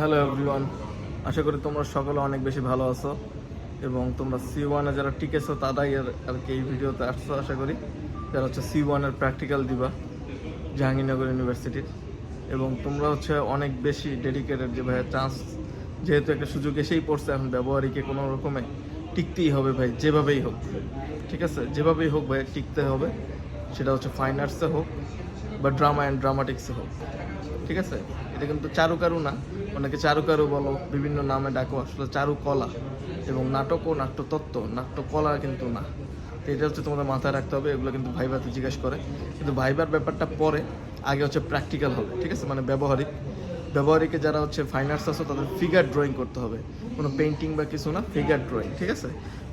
Hello everyone, আশা করি তোমরা সকলে অনেক বেশি ভালো আছো এবং তোমরা সি ওয়ানে যারা টিকেছো তারাই আর কি এই ভিডিওতে আসছো, আশা করি। যারা হচ্ছে সি ওয়ানের প্র্যাকটিক্যাল দিবা, জাহাঙ্গীরনগর ইউনিভার্সিটির। এবং তোমরা হচ্ছে অনেক বেশি ডেডিকেটেড যে ভাইয়া চান্স যেহেতু একটা সুযোগ এসেই পড়ছে, এখন ব্যবহারিকে কোনো রকমে টিকতেই হবে ভাই, যেভাবেই হোক। ঠিক আছে? যেভাবেই হোক ভাই টিকতে হবে। সেটা হচ্ছে ফাইন আর্টসে হোক বা ড্রামা অ্যান্ড ড্রামাটিক্সে হোক। ঠিক আছে? এটা কিন্তু চারুকারু না। অনেকে চারুকারু বলো, বিভিন্ন নামে ডাকো, আসলে চারুকলা এবং নাটক ও নাট্যতত্ত্ব, নাট্যকলা কিন্তু না। তো এটা হচ্ছে তোমাদের মাথায় রাখতে হবে, এগুলো কিন্তু ভাইবাতে জিজ্ঞেস করে। কিন্তু ভাইবার ব্যাপারটা পরে, আগে হচ্ছে প্র্যাকটিক্যাল হবে, ঠিক আছে? মানে ব্যবহারিক। ব্যবহারিকে যারা হচ্ছে ফাইন আর্টস আছে, তাদের ফিগার ড্রয়িং করতে হবে। কোনো পেন্টিং বা কিছু না ফিগার ড্রয়িং ঠিক আছে?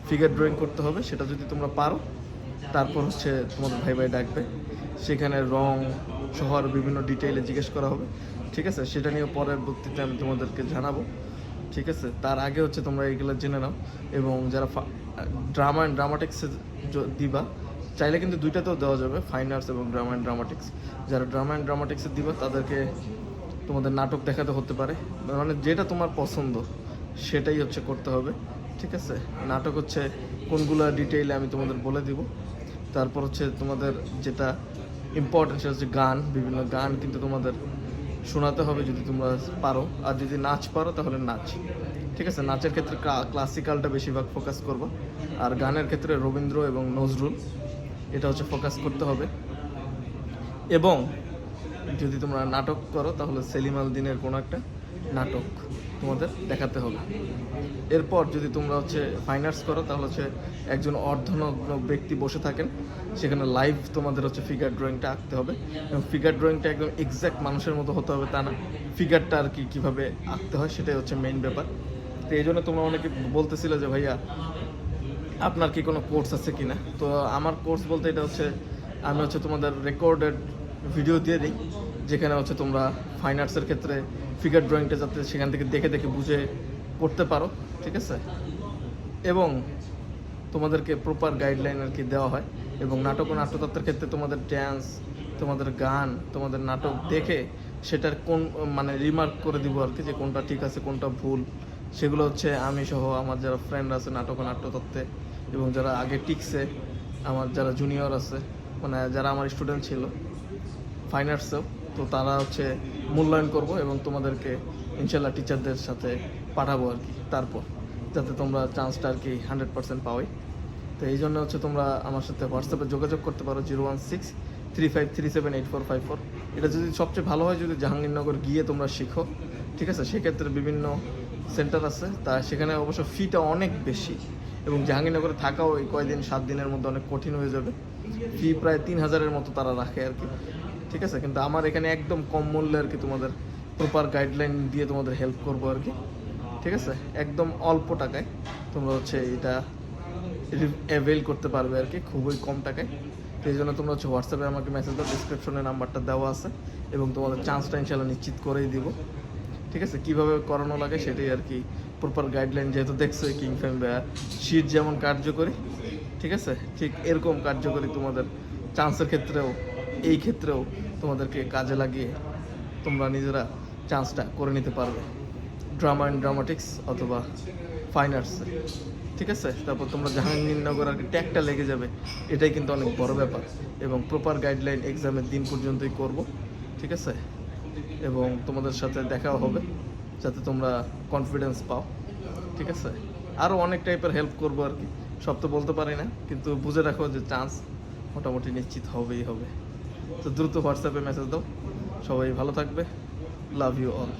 ফিগার ড্রয়িং করতে হবে, সেটা যদি তোমরা পারো, তারপর হচ্ছে তোমাদের ভাই ভাই ডাকবে। সেখানে রং, শহর, বিভিন্ন ডিটেইলে জিজ্ঞেস করা হবে। ঠিক আছে? সেটা নিয়ে পরবর্তীতে আমি তোমাদেরকে জানাব। ঠিক আছে? তার আগে হচ্ছে তোমরা এগুলো জেনে নাও এবং যারা ড্রামা অ্যান্ড ড্রামাটিক্সে দিবা, চাইলে কিন্তু দুইটাতেও দেওয়া যাবে ফাইন আর্টস এবং ড্রামা অ্যান্ড ড্রামাটিক্স যারা ড্রামা অ্যান্ড ড্রামাটিক্সে দিবা, তাদেরকে তোমাদের নাটক দেখাতে হতে পারে। মানে যেটা তোমার পছন্দ, সেটাই হচ্ছে করতে হবে। ঠিক আছে? নাটক হচ্ছে কোনগুলো ডিটেইলে আমি তোমাদের বলে দিব। তারপর হচ্ছে তোমাদের যেটা ইম্পর্টেন্ট সেটা হচ্ছে গান, বিভিন্ন গান কিন্তু তোমাদের শোনাতে হবে যদি তোমরা পারো। আর যদি নাচ পারো তাহলে নাচ। ঠিক আছে? নাচের ক্ষেত্রে ক্লাসিক্যালটা বেশিরভাগ ফোকাস করব। আর গানের ক্ষেত্রে রবীন্দ্র এবং নজরুল, এটা হচ্ছে ফোকাস করতে হবে। এবং যদি তোমরা নাটক করো তাহলে সেলিম আল দিনের কোনো একটা নাটক। তোমাদের দেখাতে হবে। এরপর যদি তোমরা হচ্ছে ফাইন আর্টস করো, তাহলে হচ্ছে একজন অর্ধনগ্ন ব্যক্তি বসে থাকেন। সেখানে লাইভ তোমাদের হচ্ছে ফিগার ড্রয়িংটা আঁকতে হবে। এবং ফিগার ড্রয়িংটা একদম এক্স্যাক্ট মানুষের মতো হতে হবে তা না। ফিগারটা আর কি কীভাবে আঁকতে হয়, সেটাই হচ্ছে মেইন ব্যাপার। তো এই জন্য তোমরা অনেকে বলতেছিলে যে, ভাইয়া, আপনার কি কোনো কোর্স আছে কি না তো আমার কোর্স বলতে এটা হচ্ছে, আমি হচ্ছে তোমাদের রেকর্ডেড ভিডিও দিয়ে দিই। যেখানে হচ্ছে তোমরা ফাইন আর্টসের ক্ষেত্রে ফিগার ড্রয়িংটা যাতে সেখান থেকে দেখে দেখে বুঝে করতে পারো, ঠিক আছে? এবং তোমাদেরকে প্রপার গাইডলাইন আর কি দেওয়া হয়, এবং নাটক ও নাট্যতত্ত্বের ক্ষেত্রে তোমাদের ড্যান্স তোমাদের গান, তোমাদের নাটক দেখে সেটার কোন মানে রিমার্ক করে দিব আর কি যে কোনটা ঠিক আছে, কোনটা ভুল। সেগুলো হচ্ছে আমি সহ আমার যারা ফ্রেন্ড আছে নাটক ও নাট্যতত্ত্বে, এবং যারা আগে টিকছে, আমার যারা জুনিয়র আছে মানে যারা আমার স্টুডেন্ট ছিল ফাইন আর্টসেও তো তারা হচ্ছে মূল্যায়ন করব এবং তোমাদেরকে ইনশাল্লাহ টিচারদের সাথে পাঠাবো আর কি, তারপর, যাতে তোমরা চান্সটা আর কি হান্ড্রেড পার্সেন্ট পাওয়াই। তো এই জন্য হচ্ছে তোমরা আমার সাথে হোয়াটসঅ্যাপে যোগাযোগ করতে পারো zero one six three five three seven eight four five four এটা যদি সবচেয়ে ভালো হয় যদি জাহাঙ্গীরনগর গিয়ে তোমরা শিখো, ঠিক আছে? সেক্ষেত্রে বিভিন্ন সেন্টার আছে। তা সেখানে অবশ্য ফিটা অনেক বেশি এবং জাহাঙ্গীরনগরে থাকাও এই কয়দিন, সাত দিনের মধ্যে অনেক কঠিন হয়ে যাবে। ফি প্রায় তিন হাজারের মতো তারা রাখে আর কি। ঠিক আছে? কিন্তু আমার এখানে একদম কম মূল্যে আর কি তোমাদের প্রপার গাইডলাইন দিয়ে তোমাদের হেল্প করব আর কি। ঠিক আছে? একদম অল্প টাকায় তোমরা হচ্ছে এটা অ্যাভেল করতে পারবে আর কি, খুবই কম টাকায়। সেই জন্য তোমরা হচ্ছে হোয়াটসঅ্যাপে আমাকে মেসেজ দাও ডিসক্রিপশনে নাম্বারটা দেওয়া আছে এবং তোমাদের চান্সটা ইনশাল্লাহ নিশ্চিত করেই দিব। ঠিক আছে? কীভাবে করানো লাগে সেটাই আর কি প্রপার গাইডলাইন যেহেতু দেখছ কিং ফ্যাম শিট যেমন কার্যকরী, ঠিক আছে? ঠিক এরকম কার্যকরী তোমাদের চান্সের ক্ষেত্রেও এই ক্ষেত্রেও তোমাদেরকে কাজে লাগিয়ে তোমরা নিজেরা চান্সটা করে নিতে পারবে। ড্রামা অ্যান্ড ড্রামাটিক্স অথবা ফাইন আর্টসে ঠিক আছে? তারপর তোমরা জাহাঙ্গীরনগর আর কি ট্যাগটা লেগে যাবে, এটাই কিন্তু অনেক বড় ব্যাপার। এবং প্রপার গাইডলাইন এক্সামের দিন পর্যন্তই করব। ঠিক আছে? এবং তোমাদের সাথে দেখাও হবে, যাতে তোমরা কনফিডেন্স পাও। ঠিক আছে? আরও অনেক টাইপের হেল্প করব আর কি। সব তো বলতে পারি না, কিন্তু বুঝে রাখো যে চান্স মোটামুটি নিশ্চিত হবেই হবে। তো দ্রুত হোয়াটসঅ্যাপে মেসেজ দাও। সবাই ভালো থাকবে। Love you all